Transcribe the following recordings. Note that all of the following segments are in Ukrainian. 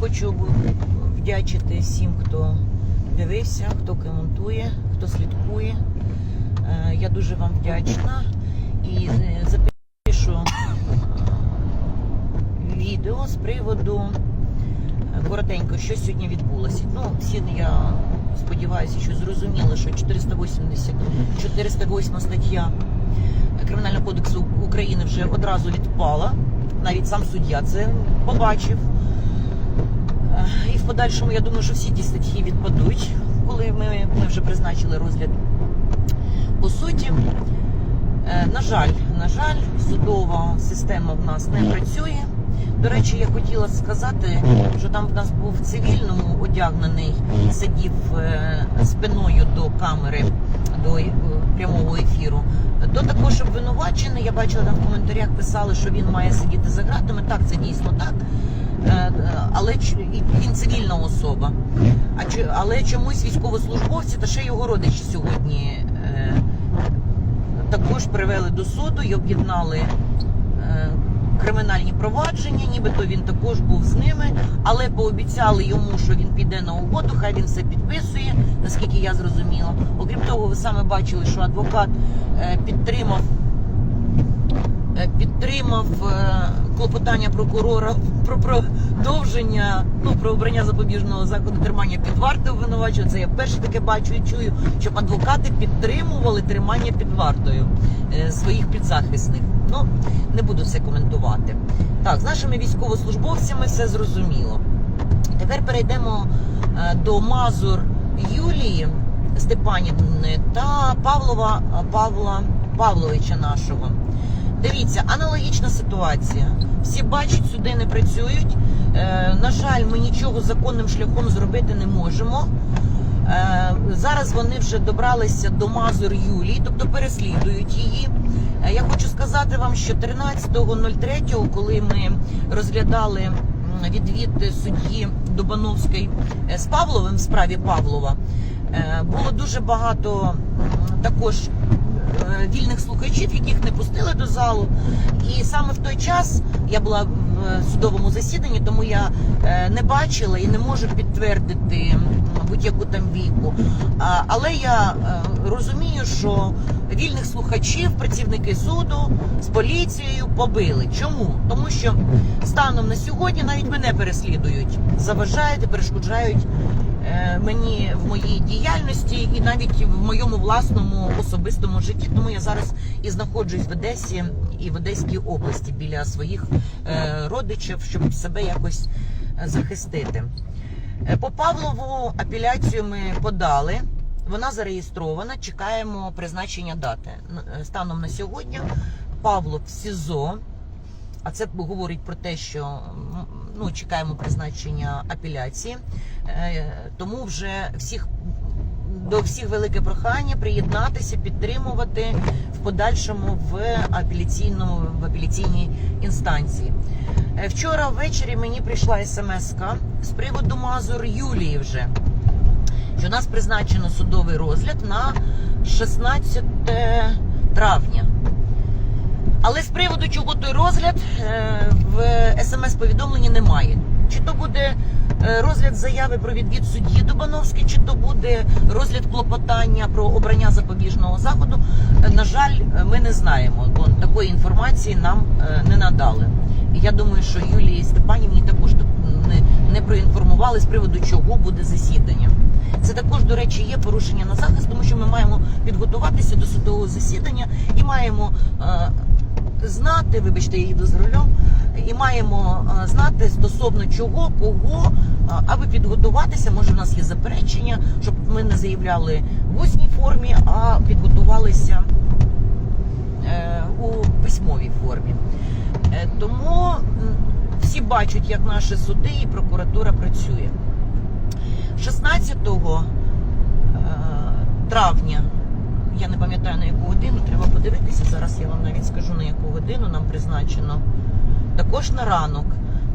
хочу вдячити всім, хто дивився, хто коментує, хто слідкує. Е, Я дуже вам вдячна і е, запишу е, відео з приводу коротенько, що сьогодні відбулося. Ну, всі я сподіваюся, що зрозуміли, що 480, 408 стаття Кримінального кодексу України вже одразу відпала. Навіть сам суддя це побачив. Е, І в подальшому я думаю, що всі ті статті відпадуть, коли ми, ми вже призначили розгляд. По суті, е, на жаль, на жаль, судова система в нас не працює. До речі, я хотіла сказати, що там в нас був цивільному одягнений, сидів е, спиною до камери, до е, прямого ефіру. То також обвинувачений. Я бачила там в коментарях писали, що він має сидіти за ґратами. Так, це дійсно так. Е, Але він цивільна особа. А але чомусь військовослужбовці та ще його родичі сьогодні також привели до суду і об'єднали кримінальні провадження, нібито він також був з ними, але пообіцяли йому, що він піде на угоду, хай він все підписує, наскільки я зрозуміла. Окрім того, ви саме бачили, що адвокат е, підтримав. е, Підтримав е, клопотання прокурора про продовження, ну про обрання запобіжного заходу тримання під вартою обвинувачення. Це я перше таке бачу і чую, щоб адвокати підтримували тримання під вартою своїх підзахисних. Ну не буду це коментувати. Так, з нашими військовослужбовцями все зрозуміло. Тепер перейдемо е, до Мазур Юлії Степанівни та Павлова е, Павла Павловича нашого. Дивіться, аналогічна ситуація. Всі бачать, суди не працюють. Е, на жаль, ми нічого законним шляхом зробити не можемо. Е, зараз вони вже добралися до Мазур Юлії, тобто переслідують її. Е, я хочу сказати вам, що 13.03, коли ми розглядали відвід судді Дубановської е, з Павловим в справі Павлова, було дуже багато також вільних слухачів, яких не пустили до залу. І саме в той час я була судовому засіданні, тому я е, не бачила і не можу підтвердити будь-яку там віку. Але я е, розумію, що вільних слухачів працівники суду з поліцією побили. Чому? Тому що станом на сьогодні навіть мене переслідують, заважають і перешкоджають е, мені в моїй діяльності і навіть в моєму власному особистому житті. Тому я зараз і знаходжусь в Одесі і в Одеській області біля своїх е, родичів, щоб себе якось е, захистити. Е, По Павлову апеляцію ми подали. Вона зареєстрована. Чекаємо призначення дати. Е, Станом на сьогодні Павлов в СІЗО. А це говорить про те, що ну, чекаємо призначення апеляції. Е, Тому вже всіх до всіх велике прохання приєднатися, підтримувати в подальшому в апеляційному в апеляційній інстанції. Е, Вчора ввечері мені прийшла смс з приводу Мазур Юлії вже що у нас призначено судовий розгляд на 16 травня. Але з приводу чого той розгляд е, в смс-повідомленні немає. Чи то буде розгляд заяви про відвід судді Дубановський, чи то буде розгляд клопотання про обрання запобіжного заходу. Е, На жаль, е, ми не знаємо, бо такої інформації нам е, не надали. Я думаю, що Юлії Степанівні також не, проінформували з приводу чого буде засідання. Це також, до речі, є порушення на захист, тому що ми маємо підготуватися до судового засідання і маємо е, знати, вибачте, я їду з рулем, і маємо е, знати стосовно чого, кого, е, аби підготуватися. Може, в нас є заперечення, щоб ми не заявляли в усній формі, а підготувалися е, у письмовій формі. Е, Тому всі бачать, як наші суди і прокуратура працює. 16 е, травня, я не пам'ятаю на яку годину, треба подивитися. Зараз я вам навіть скажу на яку годину нам призначено. Також на ранок.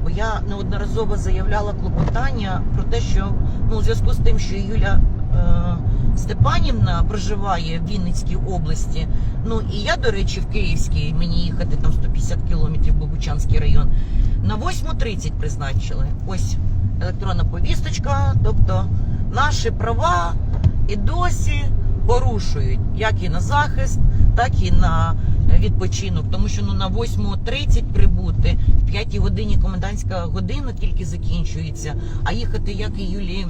Бо я неодноразово заявляла клопотання про те, що ну, у зв'язку з тим, що Юля е, Степанівна проживає в Вінницькій області. Ну і я, до речі, в Київській, мені їхати там 150 кілометрів Богучанський район. На 8.30 призначили. Ось електронна повісточка, тобто наші права і досі порушують як і на захист, так і на відпочинок. Тому що ну на 8.30 прибути, 5 годині комендантська година тільки закінчується, а їхати, як і Юлії.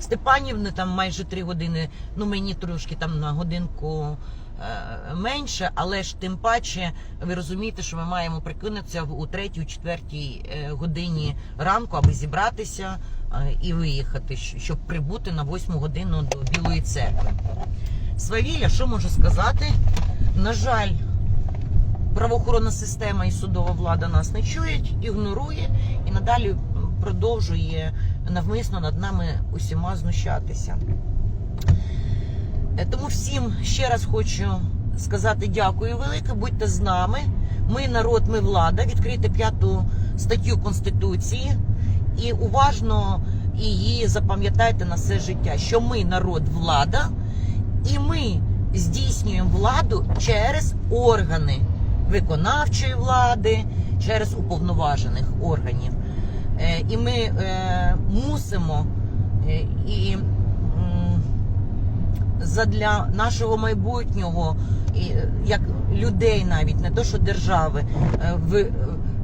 Степанівни там майже три години. Ну мені трошки там на годинку е, менше, але ж тим паче ви розумієте, що ми маємо прикинутися у третій, у четвертій е, годині ранку, аби зібратися е, і виїхати, щоб прибути на восьму годину до Білої церкви. Свавілля, що можу сказати? На жаль, правоохоронна система і судова влада нас не чують, ігнорує і надалі продовжує навмисно над нами усіма знущатися. Е, Тому всім ще раз хочу сказати дякую велике. Будьте з нами. Ми народ, ми влада. Відкрийте п'яту статтю Конституції і уважно її запам'ятайте на все життя, що ми народ, влада, і ми здійснюємо владу через органи виконавчої влади, через уповноважених органів. Е, І ми е, мусимо е, і задля нашого майбутнього, як людей навіть, не то що держави, ви-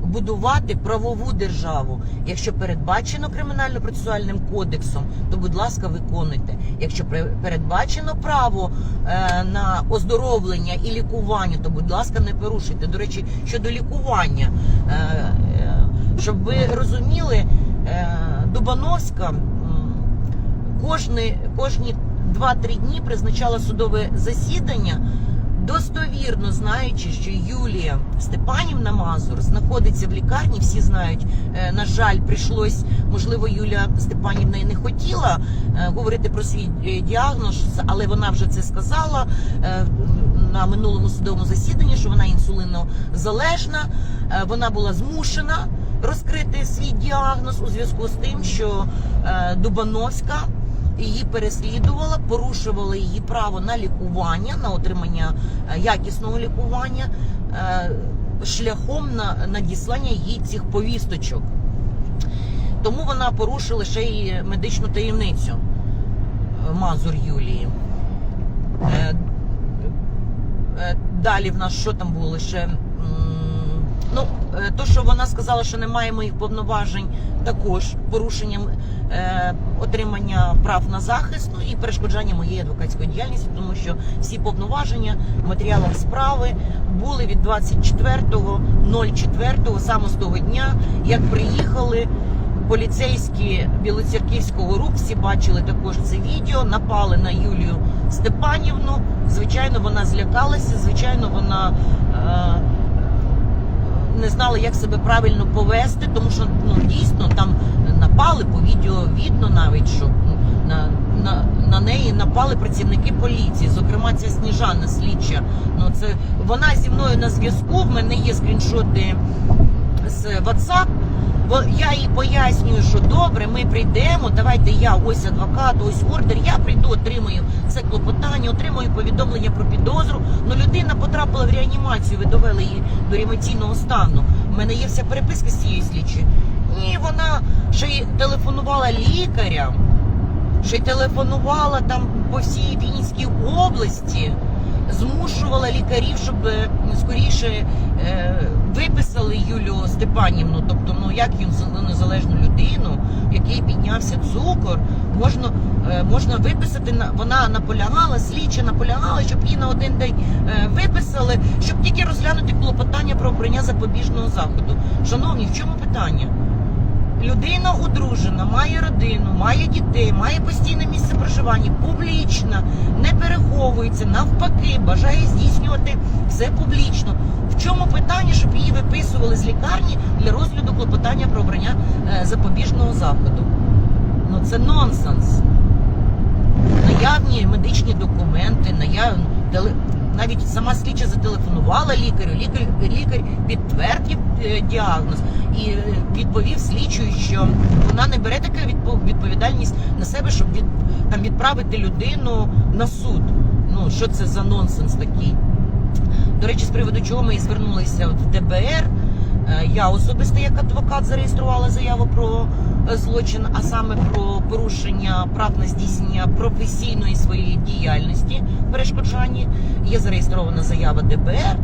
будувати правову державу. Якщо передбачено кримінально-процесуальним кодексом, то будь ласка, виконуйте. Якщо передбачено право е, на оздоровлення і лікування, то будь ласка, не порушуйте. До речі, щодо лікування, е, е, щоб ви розуміли, Дубановська. кожні, кожні 2-3 дні призначала судове засідання, достовірно знаючи, що Юлія Степанівна Мазур знаходиться в лікарні. Всі знають, е, на жаль, прийшлось, можливо, Юлія Степанівна і не хотіла е, говорити про свій е, діагноз, але вона вже це сказала на минулому судовому засіданні, що вона інсулінозалежна, Е, вона була змушена розкрити свій діагноз у зв'язку з тим, що Дубановська її переслідувала, порушувала її право на лікування, на отримання е, якісного лікування е, шляхом на надіслання їй цих повісточок. Тому вона порушила ще й медичну таємницю е, Мазур Юлії. Далі в нас що там було ще? Ну, то, що вона сказала, що немає моїх повноважень, також порушенням отримання прав на захист ну, і перешкоджання моєї адвокатської діяльності, тому що всі повноваження в справи були від 24.04, саме з того дня, як приїхали поліцейські Білоцерківського РУП, всі бачили також це відео, напали на Юлію Степанівну. Звичайно, вона злякалася, звичайно, вона. Е, не знали, як себе правильно повести, тому що ну дійсно там напали по відео видно навіть, що ну, на, на, на неї працівники поліції, зокрема ця сніжана слідча. Ну це вона зі мною на зв'язку. В мене є скріншоти з WhatsApp. Бо я їй пояснюю, що добре, ми прийдемо. Давайте я ось адвокат, ось ордер. Я прийду, отримаю це клопотання, отримую повідомлення про підозру. Ну людина потрапила в реанімацію. Ви довели її до реанімаційного стану. У мене є вся переписка з цією слідчою. Ні, вона ще й телефонувала лікарям, ще й телефонувала там по всій Вінницькій області, змушувала лікарів, щоб е, скоріше е, виписали Юлію Степанівну. Тобто, ну як їм за незалежну людину, в якій піднявся цукор, можна, е, можна виписати на вона наполягала, слідча наполягала, щоб її на один день виписали, щоб тільки розглянути клопотання про обрання запобіжного заходу. Шановні, в чому питання? Людина одружена, має родину, має дітей, має постійне місце проживання, публічна, не переховується, навпаки, бажає здійснювати все публічно. В чому питання, щоб її виписували з лікарні для розгляду клопотання про обрання е, запобіжного заходу? Ну це нонсенс. Наявні медичні документи, наявні. Навіть сама слідча зателефонувала лікарю. Лікар, лікар підтвердив е, діагноз і е, відповів слідчою, що вона не бере таку відпо- відповідальність на себе, щоб від, там відправити людину на суд. Ну що це за нонсенс такий? До речі, з приводу чого ми і звернулися в ДБР. Е, Я особисто як адвокат зареєструвала заяву про злочин, а саме про порушення прав на здійснення професійної своєї діяльності перешкоджання. Є зареєстрована заява ДБР. Е,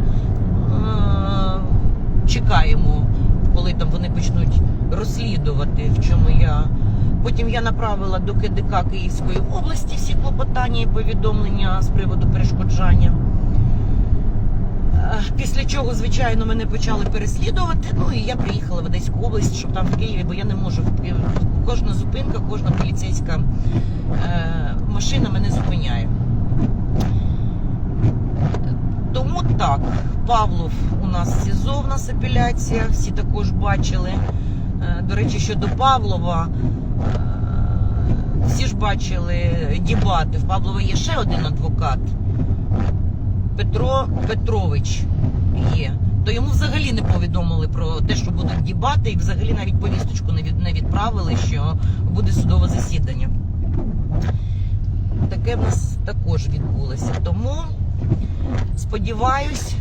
Чекаємо, коли там вони почнуть розслідувати, в чому я. Потім я направила до КДК Київської області всі клопотання і повідомлення з приводу перешкоджання. Е, Після чого, звичайно, мене почали переслідувати. Ну і я приїхала в Одеську область, щоб там в Києві, бо я не можу. Кожна зупинка, кожна поліцейська е, машина мене зупиняє. Тому так, Павлов у нас СІЗО, в нас апеляція, всі також бачили. Е, До речі, щодо Павлова, е, всі ж бачили дібати. В Павлова є ще один адвокат. Петро Петрович є. То йому взагалі не повідомили про те, що будуть дібати, і взагалі навіть повісточку не, відправили, що буде судове засідання. Таке в нас також відбулося. Тому сподіваюсь,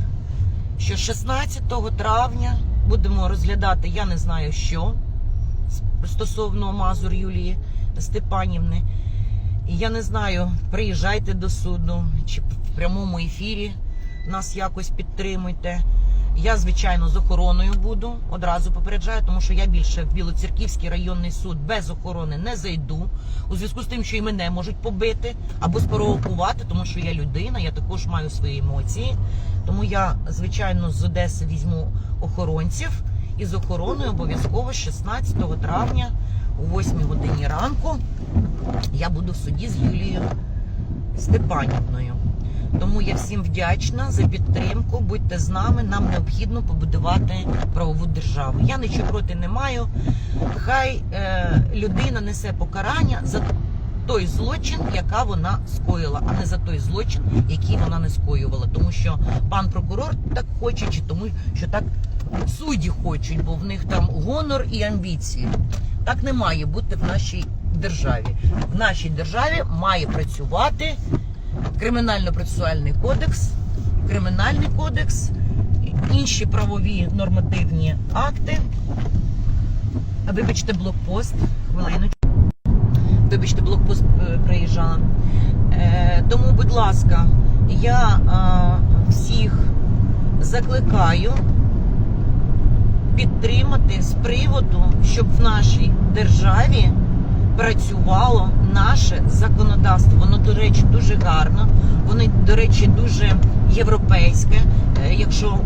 що 16 травня будемо розглядати, я не знаю що стосовно Мазур Юлії Степанівни. Я не знаю, приїжджайте до суду чи в прямому ефірі нас якось підтримуйте. Я, звичайно, з охороною буду. Одразу попереджаю, тому що я більше в Білоцерківський районний суд без охорони не зайду. У зв'язку з тим, що і мене можуть побити або спровокувати, тому що я людина, я також маю свої емоції. Тому я, звичайно, з Одеси візьму охоронців і з охороною обов'язково 16 травня о 8 годині ранку я буду в суді з Юлією Степанівною. Тому я всім вдячна за підтримку. Будьте з нами. Нам необхідно побудувати правову державу. Я нічого проти не маю. Хай е, людина несе покарання за той злочин, яка вона скоїла, а не за той злочин, який вона не скоювала. Тому що пан прокурор так хоче, чи тому, що так судді хочуть, бо в них там гонор і амбіції. Так не має бути в нашій державі. В нашій державі має працювати кримінально-процесуальний кодекс, кримінальний кодекс, інші правові нормативні акти. Вибачте, блокпост. Хвилиночку. Вибачте, блокпост е, приїжджала. Е, тому, будь ласка, я всіх закликаю підтримати з приводу, щоб в нашій державі працювало наше законодавство. Воно, до речі, дуже гарно, воно, до речі, дуже європейське. Е, Якщо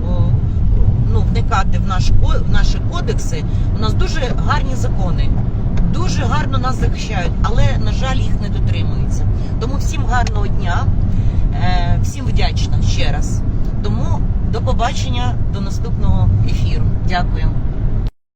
ну, вникати в, наш, в наші кодекси, у нас дуже гарні закони. Дуже гарно нас захищають, але, на жаль, їх не дотримуються. Тому всім гарного дня, е, всім вдячна ще раз. Тому до побачення, до наступного ефіру. Дякую.